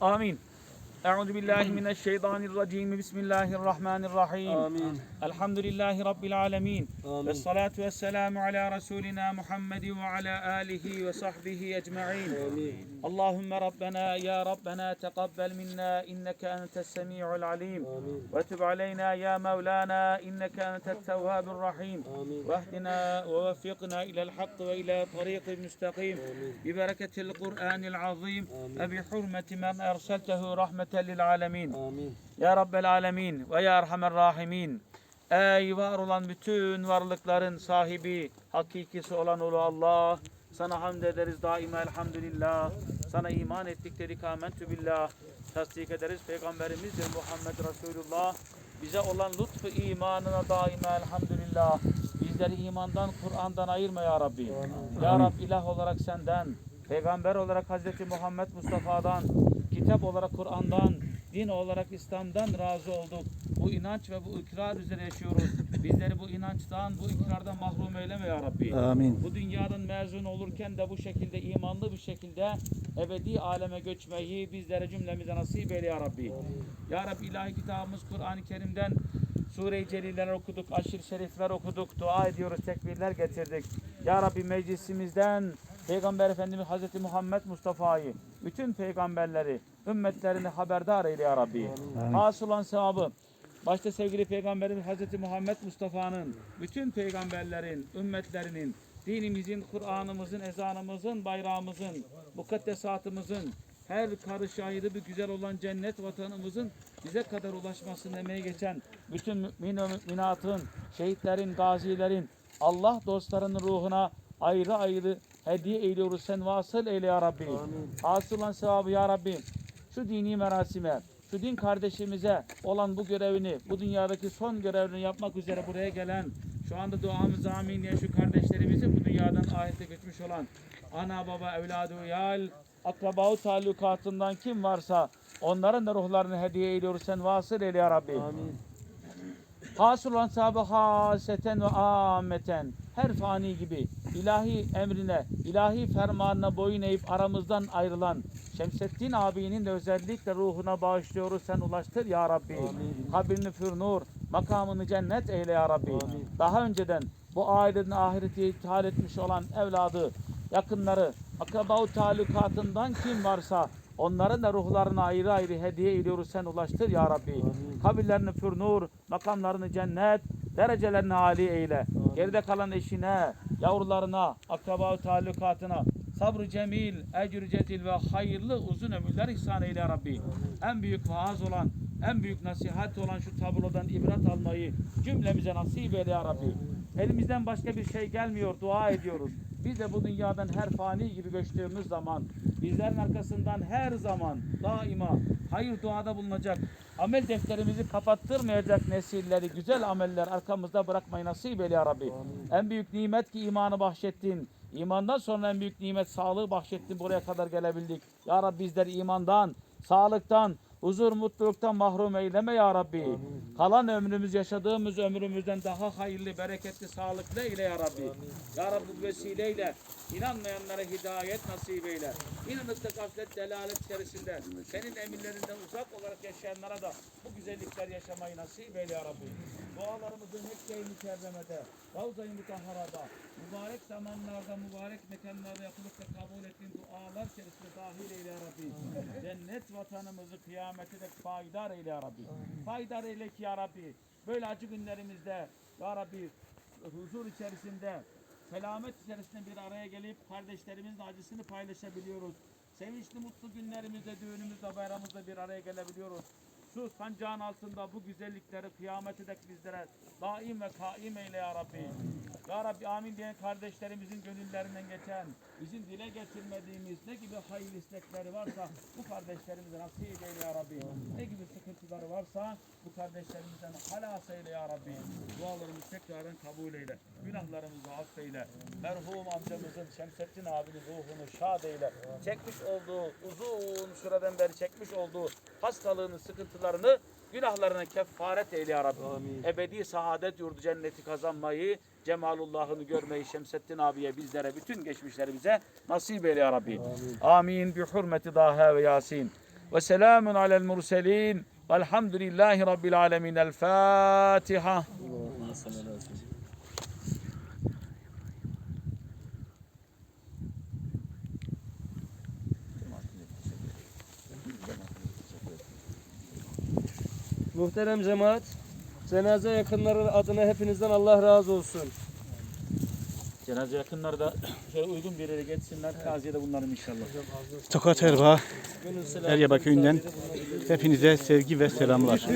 Amin. أعوذ بالله من الشيطان الرجيم بسم الله الرحمن الرحيم آمين الحمد لله رب العالمين آمين. والصلاة والسلام على رسولنا محمد وعلى آله وصحبه أجمعين آمين. اللهم ربنا يا ربنا تقبل منا إنك أنت السميع العليم آمين. وتب علينا يا مولانا إنك أنت التواب الرحيم آمين. واهدنا ووفقنا إلى الحق وإلى طريق المستقيم آمين. ببركة القرآن العظيم آمين. أبحرمة من أرسلته رحمة rahmeten lil alemin. Amin. Ya Rabbel alemin ve ya Erhamer rahimin. Ey var olan bütün varlıkların sahibi, hakikisi olan ulu Allah. Sana hamd ederiz daima elhamdülillah. Sana iman ettik dedik amentü billah. Tasdik ederiz Peygamberimizdir Muhammed Resulullah. Bize olan lütfu imanına daima elhamdülillah. Bizleri imandan, Kur'an'dan ayırma ya Rabbi. Ya Rab ilah olarak senden, peygamber olarak Hazreti Muhammed Mustafa'dan, kitap olarak Kur'an'dan, din olarak İslam'dan razı olduk. Bu inanç ve bu ikrar üzere yaşıyoruz. Bizleri bu inançtan, bu ikrardan mahrum eyleme ya Rabbi. Amin. Bu dünyadan mezun olurken de bu şekilde imanlı bir şekilde ebedi aleme göçmeyi bizlere cümlemize nasip eyle ya Rabbi. Ya Rabbi ilahi kitabımız Kur'an-ı Kerim'den Sure-i Celileler okuduk, aşir şerifler okuduk, dua ediyoruz, tekbirler getirdik. Ya Rabbi meclisimizden Peygamber Efendimiz Hazreti Muhammed Mustafa'yı, bütün peygamberleri, ümmetlerini haberdar eyle ya Rabbi. Hasıl olan sevabı, başta sevgili Peygamberimiz Hazreti Muhammed Mustafa'nın, bütün peygamberlerin, ümmetlerinin, dinimizin, Kur'an'ımızın, ezanımızın, bayrağımızın, mukaddesatımızın, her karış ayrı bir güzel olan cennet vatanımızın bize kadar ulaşmasını emeği geçen bütün mümin ve müminatın, şehitlerin, gazilerin, Allah dostlarının ruhuna ayrı ayrı hediye eyliyoruz. Sen vasıl eyle ya Rabbi. Hasıl olan sevabı ya Rabbi. Şu dini merasime, şu din kardeşimize olan bu görevini, bu dünyadaki son görevini yapmak üzere buraya gelen, şu anda duamız amin diye şu kardeşlerimizi bu dünyadan ahirete göçmüş olan ana baba evladı uyal, akraba talukatından kim varsa onların da ruhlarını hediye ediyoruz. Sen vasıl eyle ya Rabbi. Amin. Hasıl olan sahabı haseten ve ameten her fani gibi ilahi emrine, ilahi fermanına boyun eğip aramızdan ayrılan Şemseddin abinin de özellikle ruhuna bağışlıyoruz. Sen ulaştır ya Rabbi. Kabrini für nur, makamını cennet eyle ya Rabbi. Daha önceden bu ailenin ahireti ithal etmiş olan evladı, yakınları, akraba talukatından kim varsa Onların da ruhlarına ayrı ayrı hediye ediyoruz. Sen ulaştır ya Rabbi. Kabirlerini pür nur, makamlarını cennet, derecelerini âli eyle. Geride kalan eşine, yavrularına, akraba talukatına, sabrı cemil, ecrü cetil ve hayırlı uzun ömürler ihsan eyle Rabbi. En büyük vaaz olan, en büyük nasihat olan şu tablodan ibret almayı cümlemize nasip eyle ya Rabbi. Elimizden başka bir şey gelmiyor, dua ediyoruz. Biz de bu dünyadan her fani gibi göçtüğümüz zaman, bizlerin arkasından her zaman daima hayır duada bulunacak, amel defterimizi kapattırmayacak nesilleri, güzel ameller arkamızda bırakmayı nasip eyle ya Rabbi. En büyük nimet ki imanı bahşettin. İmandan sonra en büyük nimet sağlığı bahşettin. Buraya kadar gelebildik. Ya Rabbi bizleri imandan, sağlıktan, huzur, mutluluktan mahrum eyleme ya Rabbi. Kalan ömrümüz, yaşadığımız ömrümüzden daha hayırlı, bereketli, sağlıklı eyle ya Rabbi. Ya Rabbi bu vesileyle inanmayanlara hidayet nasip eyle. İnanıp da gaflet, delalet içerisinde senin emirlerinden uzak olarak yaşayanlara da bu güzellikler yaşamayı nasip eyle ya Rabbi. Dualarımızı Mekke-i Mükerreme'de, Ravza-i Mutahhara'da, mübarek zamanlarda, mübarek mekanlarda yapılıp da kabul ettiğin dualar içerisinde dahil eyle ya Rabbi. Cennet vatanımızı kıyamete de faydar eyle ya Rabbi. Faydar eyle ki ya Rabbi. Böyle acı günlerimizde ya Rabbi huzur içerisinde, selamet içerisinde bir araya gelip kardeşlerimizin acısını paylaşabiliyoruz. Sevinçli mutlu günlerimizde, düğünümüzde, bayramımızda bir araya gelebiliyoruz. Şu sancağın altında bu güzellikleri kıyamete dek bizlere daim ve kaim eyle ya Rabbi. Ya Rabbi amin diyen kardeşlerimizin gönüllerinden geçen, bizim dile getirmediğimiz ne gibi hayırlı istekleri varsa bu kardeşlerimize nasip eyle ya Rabbi. Ne sıkıntıları varsa bu kardeşlerimizden halas eyle ya Rabbi. Dualarımızı tekrardan kabul eyle. Günahlarımızı affeyle. Merhum amcamızın Şemsettin abinin ruhunu şad eyle. Çekmiş olduğu uzun süreden beri çekmiş olduğu hastalığını, sıkıntılarını günahlarına kefaret eyle ya Rabbi. Ebedi saadet yurdu cenneti kazanmayı, cemalullahını görmeyi Şemsettin abiye, bizlere, bütün geçmişlerimize nasip eyle ya Rabbi. Amin. Bi hurmeti Daha ve Yasin. ve selamun alel murselin velhamdülillahi rabbil alemin. El Fatiha. Muhterem cemaat, cenaze yakınları adına hepinizden Allah razı olsun. Cenaze yakınları da şöyle uygun bir yere geçsinler. Taziye de bunların inşallah. Tokat selamı, Eryaba köyünden hepinize sevgi ve selamlar.